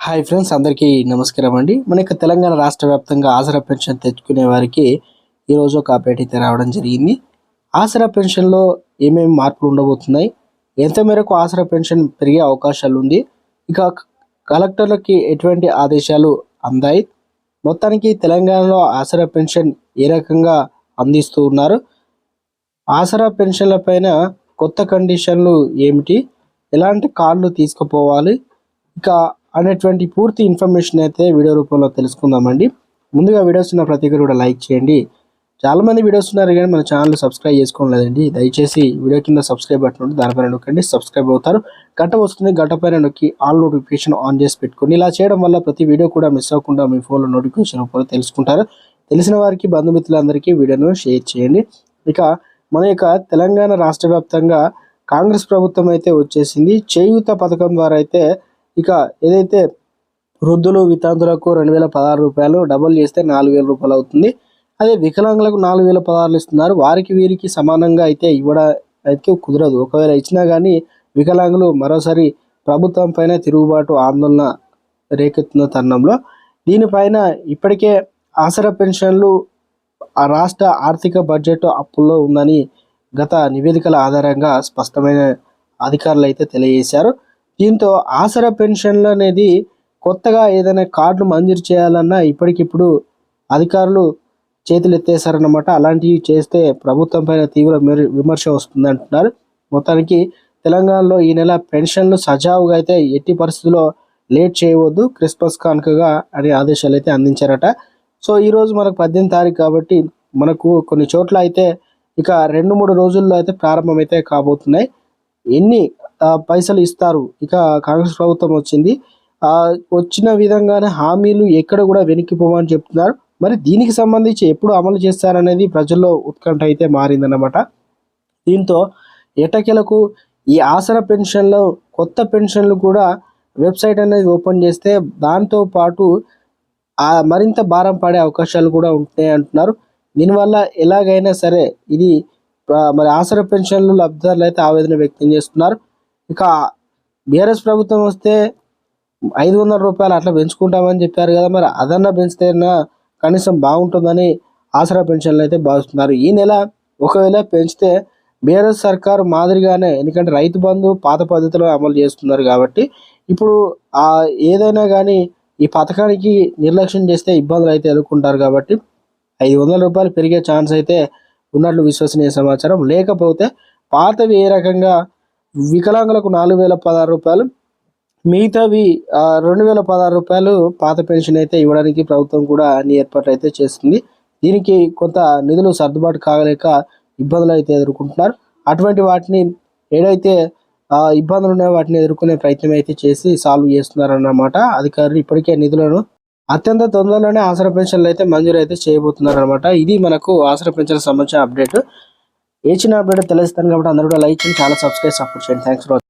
Hi friends అందరికీ నమస్కారం అండి. మన యొక్క తెలంగాణ రాష్ట్ర వ్యాప్తంగా ఆసరా పెన్షన్ తెచ్చుకునే వారికి ఈరోజు ఒక అప్డేట్ అయితే రావడం జరిగింది. ఆసరా పెన్షన్లో ఏమేమి మార్పులు ఉండబోతున్నాయి? ఎంత మేరకు ఆసరా పెన్షన్ పెరిగే అవకాశాలు ఉంది? ఇక కలెక్టర్లకి ఎటువంటి ఆదేశాలు అందాయి? మొత్తానికి తెలంగాణలో ఆసరా పెన్షన్ ఏ రకంగా అందిస్తూ ఉన్నారు? ఆసరా పెన్షన్ల పైన కొత్త కండిషన్లు ఏమిటి? ఎలాంటి కార్డులు తీసుకుపోవాలి? ఇక అనేటువంటి పూర్తి ఇన్ఫర్మేషన్ అయితే వీడియో రూపంలో తెలుసుకుందామండి. ముందుగా వీడియోస్ ఉన్న ప్రతి ఒక్కరు కూడా లైక్ చేయండి. చాలామంది వీడియోస్ ఉన్నారు కానీ మన ఛానల్ సబ్స్క్రైబ్ చేసుకోలేదండి దయచేసి వీడియో కింద సబ్స్క్రైబ్ బటన్ ఉంటుంది దానిపైన నొక్కండి సబ్స్క్రైబ్ అవుతారు. గంట వస్తుంది గంట పైన నొక్కి ఆల్ నోటిఫికేషన్ ఆన్ చేసి పెట్టుకోండి. ఇలా చేయడం వల్ల ప్రతి వీడియో కూడా మిస్ అవ్వకుండా మీ ఫోన్లో నోటిఫికేషన్ రూపంలో తెలుసుకుంటారు. తెలిసిన వారికి బంధుమిత్రులందరికీ వీడియోను షేర్ చేయండి. ఇక మన యొక్క తెలంగాణ రాష్ట్ర వ్యాప్తంగా కాంగ్రెస్ ప్రభుత్వం అయితే వచ్చేసింది. చేయూత పథకం ద్వారా అయితే ఇక ఏదైతే వృద్ధులు వితాంతులకు రెండు వేల పదహారు రూపాయలు డబుల్ చేస్తే నాలుగు వేల రూపాయలు అవుతుంది. అదే వికలాంగులకు నాలుగు వేల పదహారులు ఇస్తున్నారు. వారికి వీరికి సమానంగా అయితే ఇవ్వడం అయితే కుదరదు. ఒకవేళ ఇచ్చినా కానీ వికలాంగులు మరోసారి ప్రభుత్వం పైన తిరుగుబాటు ఆందోళన రేకెత్తున్న తరుణంలో దీనిపైన ఇప్పటికే ఆసరా పెన్షన్లు ఆ రాష్ట్ర ఆర్థిక బడ్జెట్ అప్పుల్లో ఉందని గత నివేదికల ఆధారంగా స్పష్టమైన అధికారులు అయితే తెలియజేశారు. దీంతో ఆసరా పెన్షన్లు అనేది కొత్తగా ఏదైనా కార్డులు మంజూరు చేయాలన్నా ఇప్పటికిప్పుడు అధికారులు చేతులు ఎత్తేసారన్నమాట అలాంటివి చేస్తే ప్రభుత్వం పైన తీవ్ర విమర్శ వస్తుంది అంటున్నారు మొత్తానికి తెలంగాణలో ఈ నెల పెన్షన్లు సజావుగా అయితే ఎట్టి పరిస్థితుల్లో లేట్ చేయవద్దు. క్రిస్మస్ కానుకగా అనే ఆదేశాలు అయితే అందించారట. సో ఈరోజు మనకు పద్దెనిమిది తారీఖు కాబట్టి మనకు కొన్ని చోట్ల అయితే ఇక రెండు మూడు రోజుల్లో అయితే ప్రారంభమైతే కాబోతున్నాయి. ఎన్ని పైసలు ఇస్తారు. ఇక కాంగ్రెస్ ప్రభుత్వం వచ్చింది. వచ్చిన విధంగానే హామీలు ఎక్కడ కూడా వెనక్కిపోమని చెప్తున్నారు. మరి దీనికి సంబంధించి ఎప్పుడు అమలు చేస్తారనేది ప్రజల్లో ఉత్కంఠ అయితే మారిందన్నమాట. దీంతో ఎటకెలకు ఈ ఆసరా పెన్షన్లో కొత్త పెన్షన్లు కూడా వెబ్సైట్ అనేది ఓపెన్ చేస్తే దాంతో పాటు మరింత భారం పడే అవకాశాలు కూడా ఉంటాయి అంటున్నారు. దీనివల్ల ఎలాగైనా సరే ఇది మరి ఆసరా పెన్షన్లు లబ్ధిదారులు అయితే ఆవేదన వ్యక్తం చేస్తున్నారు. ఇక బీఆర్ఎస్ ప్రభుత్వం వస్తే ఐదు వందల రూపాయలు అట్లా పెంచుకుంటామని చెప్పారు కదా మరి అదన్నా పెంచితేనా కనీసం బాగుంటుందని ఆసరా పెన్షన్లు అయితే భావిస్తున్నారు. ఈ నెల ఒకవేళ పెంచితే బీఆర్ఎస్ సర్కారు మాదిరిగానే ఎందుకంటే రైతు బంధు పాత పద్ధతిలో అమలు చేస్తున్నారు కాబట్టి ఇప్పుడు ఆ ఏదైనా కానీ ఈ పథకానికి నిర్లక్ష్యం చేస్తే ఇబ్బందులు అయితే ఎదుర్కొంటారు కాబట్టి ఐదు వందల రూపాయలు పెరిగే ఛాన్స్ అయితే ఉన్నట్లు విశ్వసనీయ సమాచారం. లేకపోతే పాతవి ఏ రకంగా వికలాంగులకు నాలుగు వేల పదహారు రూపాయలు మిగతావి రెండు వేల పదహారు రూపాయలు పాత పెన్షన్ అయితే ఇవ్వడానికి ప్రభుత్వం కూడా అన్ని ఏర్పాట్లు అయితే చేస్తుంది. దీనికి కొంత నిధులు సర్దుబాటు కాగలేక ఇబ్బందులు అయితే ఎదుర్కొంటున్నారు. అటువంటి వాటిని ఏదైతే ఇబ్బందులు ఉన్నాయో వాటిని ఎదుర్కొనే ప్రయత్నం అయితే చేసి సాల్వ్ చేస్తున్నారన్నమాట అధికారులు ఇప్పటికే నిధులను అత్యంత తొందరలోనే ఆసరా పెన్షన్లు అయితే మంజూరు అయితే చేయబోతున్నారు అనమాట ఇది మనకు ఆసరా పెన్షన్ సంబంధించిన అప్డేట్. ఏ చిన్న అప్డేట్ తెలుస్తాను కాబట్టి అందరూ కూడా లైక్ చేయండి చాలా సబ్స్క్రైబ్ సపోర్ట్ చేయండి. Thanks for